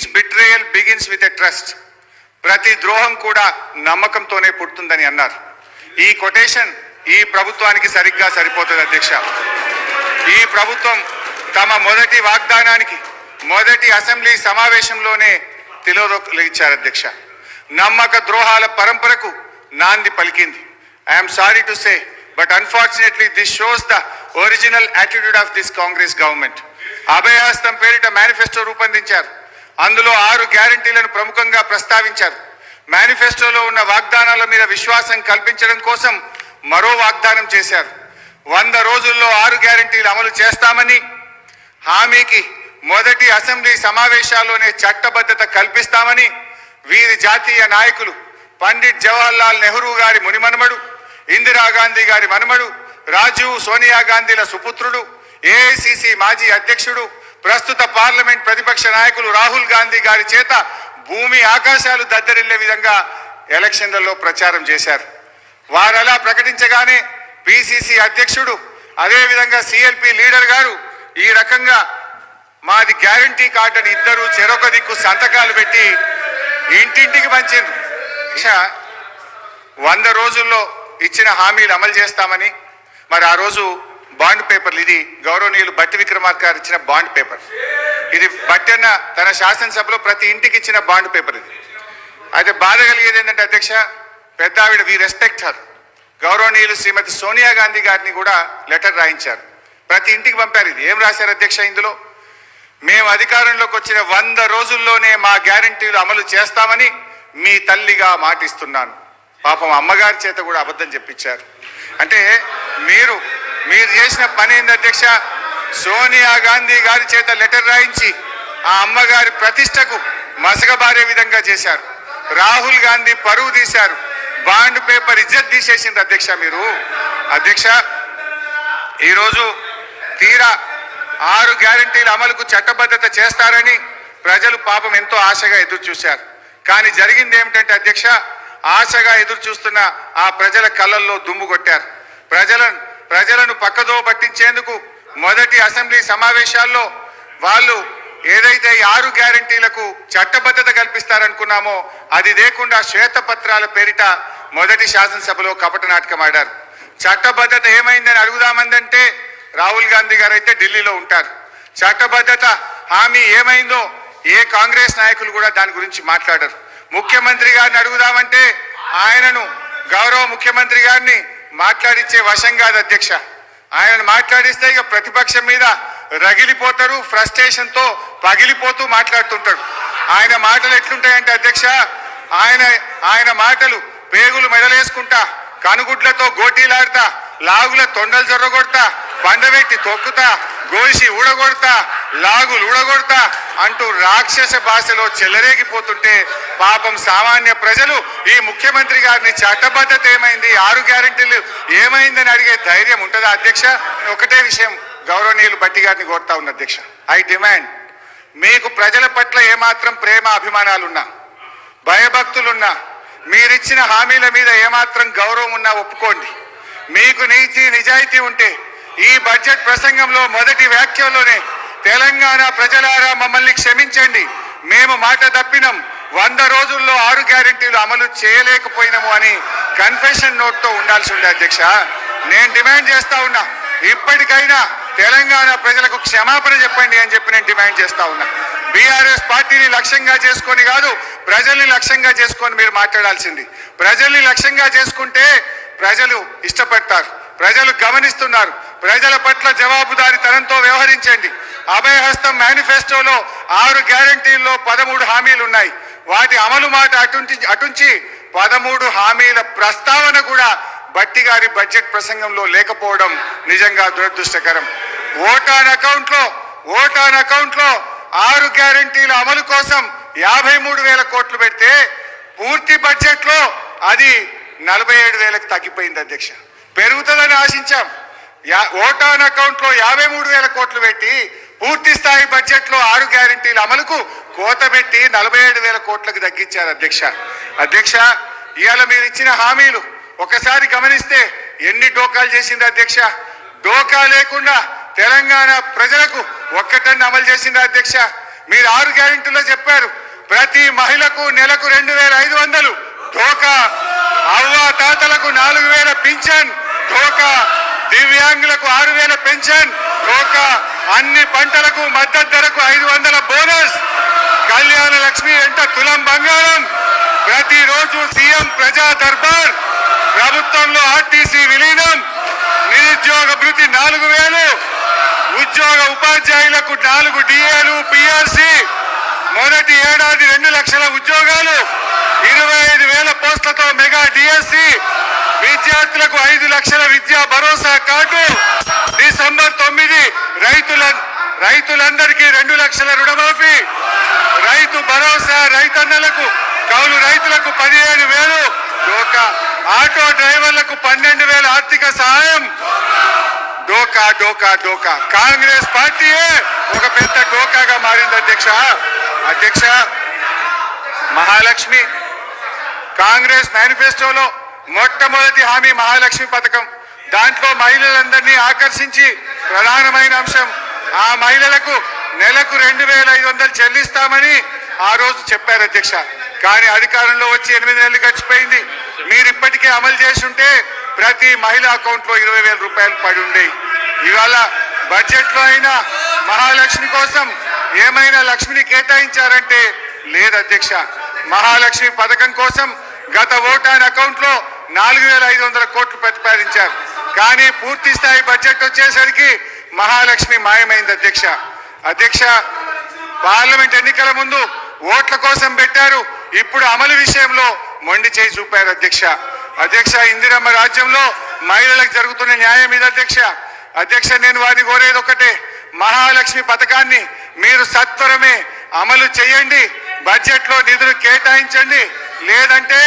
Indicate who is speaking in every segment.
Speaker 1: Each betrayal begins with a trust ప్రతి ద్రోహం కూడా నమ్మకంతోనే పుడుతుందని అన్నారు. ఈ కొటేషన్ ఈ ప్రభుత్వానికి సరిగ్గా సరిపోతుంది అధ్యక్ష. ఈ ప్రభుత్వం తమ మొదటి వాగ్దానానికి మొదటి అసెంబ్లీ సమావేశంలోనే తిలోదొక్కలిచ్చారు అధ్యక్ష. నమ్మక ద్రోహాల పరంపరకు నాంది పలికింది. I'm sorry to say but unfortunately this shows the original attitude of this Congress government Abhayahastam పేరిట మేనిఫెస్టో రూపొందించారు. అందులో ఆరు గ్యారంటీలను ప్రముఖంగా ప్రస్తావించారు. మేనిఫెస్టోలో ఉన్న వాగ్దానాల మీద విశ్వాసం కల్పించడం కోసం మరో వాగ్దానం చేశారు. వంద రోజుల్లో ఆరు గ్యారంటీలు అమలు చేస్తామని హామీకి మొదటి అసెంబ్లీ సమావేశాల్లోనే చట్టబద్ధత కల్పిస్తామని వీరి జాతీయ నాయకులు పండిట్ జవహర్లాల్ నెహ్రూ గారి మునిమనుమడు ఇందిరాగాంధీ గారి మనుమడు రాజీవ్ సోనియా గాంధీల సుపుత్రుడు ఏఐసిసి మాజీ అధ్యక్షుడు ప్రస్తుత పార్లమెంట్ ప్రతిపక్ష నాయకులు రాహుల్ గాంధీ గారి చేత భూమి ఆకాశాలు దద్దరిల్లే విధంగా ఎలక్షన్లలో ప్రచారం చేశారు. వారలా ప్రకటించగానే పిసిసి అధ్యక్షుడు అదేవిధంగా సిఎల్పి లీడర్ గారు ఈ రకంగా మాది గ్యారంటీ కార్డు అని ఇద్దరు చెరొక దిక్కు సంతకాలు పెట్టి ఇంటింటికి పంచిండ్రు. వంద రోజుల్లో ఇచ్చిన హామీలు అమలు చేస్తామని మరి ఆ రోజు బాండ్ పేపర్లు. ఇది గౌరవనీయులు బట్టి విక్రమార్క గారు ఇచ్చిన బాండ్ పేపర్. ఇది బట్టి తన శాసనసభలో ప్రతి ఇంటికి ఇచ్చిన బాండ్ పేపర్ ఇది. అయితే బాధ కలిగేది ఏంటంటే అధ్యక్ష పెద్ద ఆవిడ వి రెస్పెక్ట్ హర్ గౌరవనీయులు శ్రీమతి సోనియా గాంధీ గారిని కూడా లెటర్ రాయించారు. ప్రతి ఇంటికి పంపారు ఇది. ఏం రాశారు అధ్యక్ష ఇందులో? మేము అధికారంలోకి వచ్చిన వంద రోజుల్లోనే మా గ్యారంటీలు అమలు చేస్తామని మీ తల్లిగా మాటిస్తున్నాను. పాపం అమ్మగారి చేత కూడా అబద్ధం చెప్పించారు. అంటే మీరు మీరు చేసిన పని ఏంది అధ్యక్ష? సోనియా గాంధీ గారి చేత లెటర్ రాయించి ఆ అమ్మగారి ప్రతిష్టకు మసగబారే విధంగా చేశారు. రాహుల్ గాంధీ పరువు తీశారు. బాండ్ పేపర్ ఇజ్జత్ తీసేసింది అధ్యక్ష మీరు. అధ్యక్ష ఈరోజు తీరా ఆరు గ్యారంటీల అమలుకు చట్టబద్ధత చేస్తారని ప్రజలు పాపం ఎంతో ఆశగా ఎదురు చూశారు. కానీ జరిగింది ఏమిటంటే అధ్యక్ష ఆశగా ఎదురు చూస్తున్న ఆ ప్రజల కళ్ళల్లో దుమ్ము కొట్టారు. ప్రజలను ప్రజలను పక్కదో పట్టించేందుకు మొదటి అసెంబ్లీ సమావేశాల్లో వాళ్ళు ఏదైతే ఆరు గ్యారంటీలకు చట్టబద్ధత కల్పిస్తారనుకున్నామో అది లేకుండా శ్వేతపత్రాల పేరిట మొదటి శాసనసభలో కపట నాటకం ఆడారు. చట్టబద్ధత ఏమైందని అడుగుదామందంటే రాహుల్ గాంధీ గారు అయితే ఢిల్లీలో ఉంటారు. చట్టబద్ధత హామీ ఏమైందో ఏ కాంగ్రెస్ నాయకులు కూడా దాని గురించి మాట్లాడరు. ముఖ్యమంత్రి గారిని అడుగుదామంటే ఆయనను గౌరవ ముఖ్యమంత్రి గారిని మాట్లాడిచ్చే వశం కాదు అధ్యక్ష. ఆయన మాట్లాడిస్తే ఇక ప్రతిపక్షం మీద రగిలిపోతారు ఫ్రస్ట్రేషన్తో పగిలిపోతూ మాట్లాడుతుంటాడు ఆయన మాటలు ఎట్లుంటాయంటే అధ్యక్ష ఆయన ఆయన మాటలు పేగులు మెడలేసుకుంటా కనుగుడ్లతో గోటీలాడతా లాగుల తొండలు జొర్రగొడతా బండబెట్టి తొక్కుతా గోసి ఊడగొడతా లాగులు ఊడగొడతా అంటూ రాక్షస భాషలో చెలరేగిపోతుంటే పాపం సామాన్య ప్రజలు ఈ ముఖ్యమంత్రి గారిని చట్టబద్ధత ఏమైంది ఆరు గ్యారెంటీలు ఏమైందని అడిగే ధైర్యం ఉంటుందా అధ్యక్ష? ఒకటే విషయం గౌరవనీయులు బట్టి గారిని కోరుతా ఉన్న అధ్యక్ష. ఐ డిమాండ్ మీకు ప్రజల పట్ల ఏమాత్రం ప్రేమ అభిమానాలున్నా భయభక్తులున్నా మీరిచ్చిన హామీల మీద ఏమాత్రం గౌరవం ఉన్నా ఒప్పుకోండి. మీకు నీతి నిజాయితీ ఉంటే ఈ బడ్జెట్ ప్రసంగంలో మొదటి వ్యాఖ్యలోనే తెలంగాణ ప్రజలారా మమ్మల్ని క్షమించండి. మేము మాట తప్పినం. వంద రోజుల్లో ఆరు గ్యారెంటీలు అమలు చేయలేకపోయినాము అని కన్ఫెషన్ నోట్తో ఉండాల్సి ఉంది అధ్యక్ష. నేను డిమాండ్ చేస్తా ఉన్నా ఇప్పటికైనా తెలంగాణ ప్రజలకు క్షమాపణ చెప్పండి అని చెప్పి నేను డిమాండ్ చేస్తా ఉన్నా. బీఆర్ఎస్ పార్టీని లక్ష్యంగా చేసుకొని కాదు ప్రజల్ని లక్ష్యంగా చేసుకొని మీరు మాట్లాడాల్సింది. ప్రజల్ని లక్ష్యంగా చేసుకుంటే ప్రజలు ఇష్టపడతారు ప్రజలు గమనిస్తున్నారు. ప్రజల పట్ల జవాబుదారీతనంతో వ్యవహరించండి. అభయహస్తం మేనిఫెస్టోలో ఆరు గ్యారంటీల్లో పదమూడు హామీలు ఉన్నాయి వాటి అమలు మాట అటుంచి అటుంచి పదమూడు హామీల ప్రస్తావన కూడా బట్టి గారి బడ్జెట్ ప్రసంగంలో లేకపోవడం నిజంగా దురదృష్టకరం. ఓటాన్ అకౌంట్లో ఓటాన్ అకౌంట్లో ఆరు గ్యారంటీల అమలు కోసం యాభై మూడు వేల కోట్లు పెడితే పూర్తి బడ్జెట్లో అది నలభై ఏడు వేలకు తగ్గిపోయింది అధ్యక్ష. పెరుగుతుందని ఆశించాం. ఓటాన్ అకౌంట్లో యాభై మూడు వేల కోట్లు పెట్టి పూర్తి స్థాయి బడ్జెట్లో ఆరు గ్యారంటీల అమలుకు కోత పెట్టి నలభై ఏడు వేల కోట్లకు తగ్గించారు అధ్యక్ష. అధ్యక్ష ఇవాళ మీరు ఇచ్చిన హామీలు ఒకసారి గమనిస్తే ఎన్ని డోకాలు చేసింది అధ్యక్ష? డోకా లేకుండా తెలంగాణ ప్రజలకు ఒక్కటన్ను అమలు చేసింది అధ్యక్ష. మీరు ఆరు గ్యారెంటీలో చెప్పారు ప్రతి మహిళకు నెలకు రెండు వేల ఐదు వందలు డోకా అవ్వ తాతలకు నాలుగు వేల పింఛన్ డోకా. దివ్యాంగులకు ఆరు వేల పెన్షన్ ఒక అన్ని పంటలకు మద్దతు ధరకు ఐదు వందల బోనస్. కళ్యాణ లక్ష్మి వెంట తులం బంగారం. ప్రతిరోజు సీఎం ప్రజా దర్బార్. ప్రభుత్వంలో ఆర్టీసీ విలీనం. నిరుద్యోగ భృతి నాలుగు వేలు. ఉద్యోగ ఉపాధ్యాయులకు నాలుగు డిఏలు పిఆర్సి. మొదటి ఏడాది రెండు లక్షల ఉద్యోగాలు. ఇరవై ఐదు వేల పోస్టులతో మెగా డిఎస్సి. విద్యార్థులకు ఐదు లక్షల విద్యా భరోసా కార్డు. డిసెంబర్ తొమ్మిది రైతుల రైతులందరికీ రెండు లక్షల రుణమాఫీ. రైతు భరోసా రైతన్నలకు కౌలు రైతులకు పదిహేను వేలు. ఒక ఆటో డ్రైవర్లకు పన్నెండు వేల ఆర్థిక సహాయం. డోకా డోకా డోకా. కాంగ్రెస్ పార్టీయే ఒక పెద్ద డోకాగా మారింది అధ్యక్ష. అధ్యక్ష మహాలక్ష్మి కాంగ్రెస్ మేనిఫెస్టోలో మొట్టమొదటి హామీ మహాలక్ష్మి పథకం. దాంట్లో మహిళలందరినీ ఆకర్షించి ప్రధానమైన అంశం ఆ మహిళలకు నెలకు రెండు వేల ఐదు వందలు చెల్లిస్తామని ఆ రోజు చెప్పారు అధ్యక్ష. కానీ అధికారంలో వచ్చి ఎనిమిది నెలలు గడిచిపోయింది. మీరు ఇప్పటికే అమలు చేస్తుంటే ప్రతి మహిళ అకౌంట్లో ఇరవై వేల రూపాయలు పడి ఉండేవి ఇవాళ బడ్జెట్లో అయినా మహాలక్ష్మి కోసం ఏమైనా లక్ష్మిని కేటాయించారంటే లేదు అధ్యక్ష. మహాలక్ష్మి పథకం కోసం గత ఓటాన్ అకౌంట్లో నాలుగు వేల ఐదు వందల కోట్లు ప్రతిపాదించారు. కానీ పూర్తి స్థాయి బడ్జెట్ వచ్చేసరికి మహాలక్ష్మి మాయమైంది అధ్యక్ష. అధ్యక్ష పార్లమెంట్ ఎన్నికల ముందు ఓట్ల కోసం పెట్టారు. ఇప్పుడు అమలు విషయంలో మొండి చేయి చూపారు అధ్యక్ష. అధ్యక్ష ఇందిరమ్మ రాజ్యంలో మహిళలకు జరుగుతున్న న్యాయం ఇది అధ్యక్ష. అధ్యక్ష నేను వారిని కోరేది ఒకటే. మహాలక్ష్మి పథకాన్ని మీరు సత్వరమే అమలు చేయండి. బడ్జెట్లో నిధులు కేటాయించండి. లేదంటే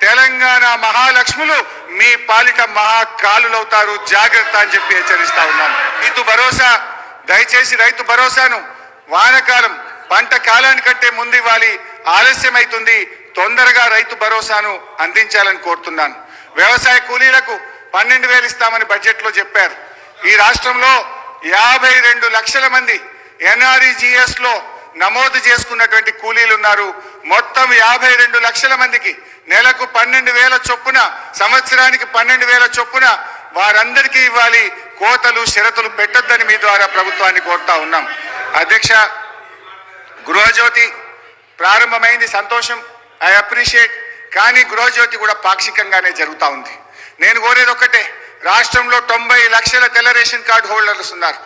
Speaker 1: తెలంగాణ మహాలక్ష్ములు మీ పాలిట మహాకాలులవుతారు. జాగ్రత్త అని చెప్పి హెచ్చరిస్తా ఉన్నాను రైతు భరోసా దయచేసి రైతు భరోసాను. వానకాలం పంట కాలానికంటే ముందు ఇవ్వాలి. ఆలస్యమైతుంది. తొందరగా రైతు భరోసాను అందించాలని కోరుతున్నాను. వ్యవసాయ కూలీలకు పన్నెండు వేలు ఇస్తామని బడ్జెట్లో చెప్పారు. ఈ రాష్ట్రంలో యాభై రెండు లక్షల మంది ఎన్ఆర్ఈజిఎస్లో నమోదు చేసుకున్నటువంటి కూలీలు ఉన్నారు. మొత్తం యాభై రెండు లక్షల మందికి నెలకు పన్నెండు వేల చొప్పున సంవత్సరానికి పన్నెండు వేల చొప్పున వారందరికీ ఇవ్వాలి. కోతలు షరతులు పెట్టొద్దని మీ ద్వారా ప్రభుత్వాన్ని కోరుతా ఉన్నాం. అధ్యక్ష గృహజ్యోతి ప్రారంభమైంది సంతోషం. I appreciate. కానీ గృహజ్యోతి కూడా పాక్షికంగానే జరుగుతూ ఉంది. నేను కోరేది ఒక్కటే రాష్ట్రంలో తొంభై లక్షల తెల్ల రేషన్ కార్డు హోల్డర్స్ ఉన్నారు.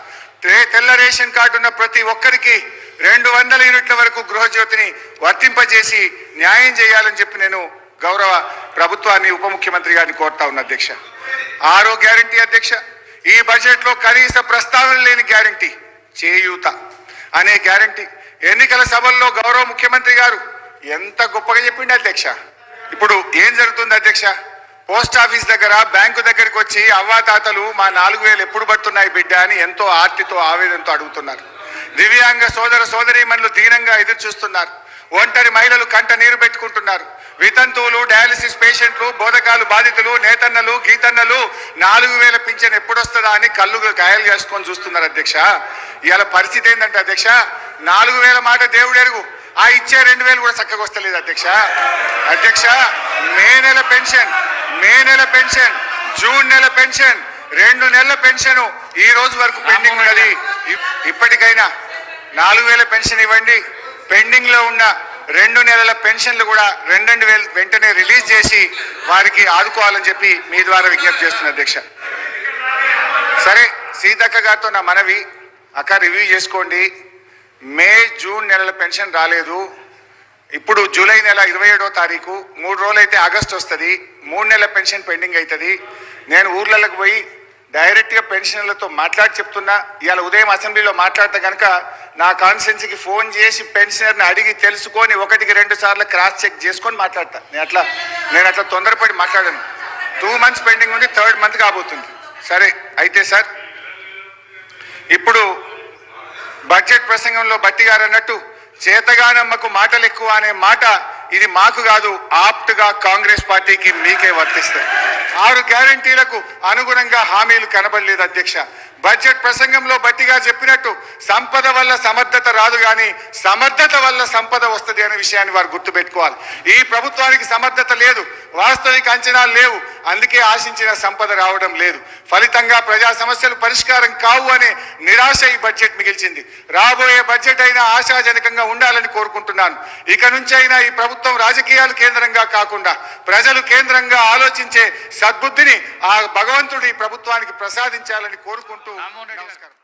Speaker 1: తెల్ల రేషన్ కార్డు ఉన్న ప్రతి ఒక్కరికి రెండు వందల యూనిట్ల వరకు గృహజ్యోతిని వర్తింపజేసి న్యాయం చేయాలని చెప్పి నేను గౌరవ ప్రభుత్వాన్ని ఉప ముఖ్యమంత్రి గారిని కోరుతా ఉన్న అధ్యక్ష. ఆరో గ్యారంటీ అధ్యక్ష. ఈ బడ్జెట్లో కనీస ప్రస్తావన లేని గ్యారంటీ. చేయూత అనే గ్యారంటీ. ఎన్నికల సభల్లో గౌరవ ముఖ్యమంత్రి గారు ఎంత గొప్పగా చెప్పిండి అధ్యక్ష. ఇప్పుడు ఏం జరుగుతుంది అధ్యక్ష? పోస్ట్ ఆఫీస్ దగ్గర బ్యాంకు దగ్గరికి వచ్చి అవ్వాతాతలు మా నాలుగు వేలు ఎప్పుడు పడుతున్నాయి బిడ్డ అని ఎంతో ఆర్తితో ఆవేదనతో అడుగుతున్నారు. దివ్యాంగ సోదర సోదరీమణులు దీనంగా ఎదురు చూస్తున్నారు ఒంటరి మహిళలు కంట నీరు పెట్టుకుంటున్నారు. వితంతువులు డయాలసిస్ పేషెంట్లు బోధకాలు బాధితులు నేతన్నలు గీతన్నలు నాలుగు వేల పింఛన్ ఎప్పుడొస్తుందా అని కళ్ళు గాయాలు చేసుకొని చూస్తున్నారు అధ్యక్ష. ఇవాళ పరిస్థితి ఏంటంటే అధ్యక్ష నాలుగు వేల మాట దేవుడు ఎరుగు. ఆ ఇచ్చే రెండు వేలు కూడా చక్కగా వస్తలేదు అధ్యక్ష. అధ్యక్ష మే నెల పెన్షన్ మే నెల పెన్షన్ జూన్ నెల పెన్షన్ రెండు నెలల పెన్షన్ ఈ రోజు వరకు పెండింగ్ ఉన్నది. ఇప్- ఇప్పటికైనా నాలుగు వేల పెన్షన్ ఇవ్వండి. పెండింగ్లో ఉన్న రెండు నెలల పెన్షన్లు కూడా రెండు వేలు వెంటనే రిలీజ్ చేసి వారికి ఆదుకోవాలని చెప్పి మీ ద్వారా విజ్ఞప్తి చేస్తున్న అధ్యక్ష. సరే సీతక్క గారితో నా మనవి. అక్క రివ్యూ చేసుకోండి. మే జూన్ నెలల పెన్షన్ రాలేదు. ఇప్పుడు జూలై నెల ఇరవై ఏడో తారీఖు. మూడు రోజులు అయితే ఆగస్ట్ వస్తుంది. మూడు నెలల పెన్షన్ పెండింగ్ అవుతుంది నేను ఊర్లలోకి పోయి డైరెక్ట్గా పెన్షన్లతో మాట్లాడి చెప్తున్నా ఇవాళ ఉదయం అసెంబ్లీలో మాట్లాడితే కనుక నా కాన్స్టిట్యున్సీకి ఫోన్ చేసి పెన్షనర్ని అడిగి తెలుసుకొని ఒకటికి రెండు సార్లు క్రాస్ చెక్ చేసుకొని మాట్లాడతా. నేను అట్లా నేను అట్లా తొందరపడి మాట్లాడాను. టూ మంత్స్ పెండింగ్ ఉంది థర్డ్ మంత్ కాబోతుంది. సరే అయితే సార్ ఇప్పుడు బడ్జెట్ ప్రసంగంలో బట్టి గారు అన్నట్టు చేతగానమ్మకు మాటలు ఎక్కువ అనే మాట ఇది మాకు కాదు ఆప్ట్గా కాంగ్రెస్ పార్టీకి మీకే వర్తిస్తాయి. ఆరు గ్యారంటీలకు అనుగుణంగా హామీలు కనబడలేదు అధ్యక్ష. బడ్జెట్ ప్రసంగంలో బట్టిగా చెప్పినట్టు సంపద వల్ల సమర్థత రాదు కానీ సమర్థత వల్ల సంపద వస్తుంది అనే విషయాన్ని వారు గుర్తుపెట్టుకోవాలి. ఈ ప్రభుత్వానికి సమర్థత లేదు వాస్తవిక అంచనాలు లేవు అందుకే ఆశించిన సంపద రావడం లేదు. ఫలితంగా ప్రజా సమస్యలు పరిష్కారం కావు అనే నిరాశ ఈ బడ్జెట్ మిగిల్చింది. రాబోయే బడ్జెట్ అయినా ఆశాజనకంగా ఉండాలని కోరుకుంటున్నాను. ఇక నుంచైనా ఈ ప్రభుత్వం రాజకీయాలు కేంద్రంగా కాకుండా ప్రజలు కేంద్రంగా ఆలోచించే సద్బుద్ధిని ఆ భగవంతుడు ఈ ప్రభుత్వానికి ప్రసాదించాలని కోరుకుంటూ నమస్కారం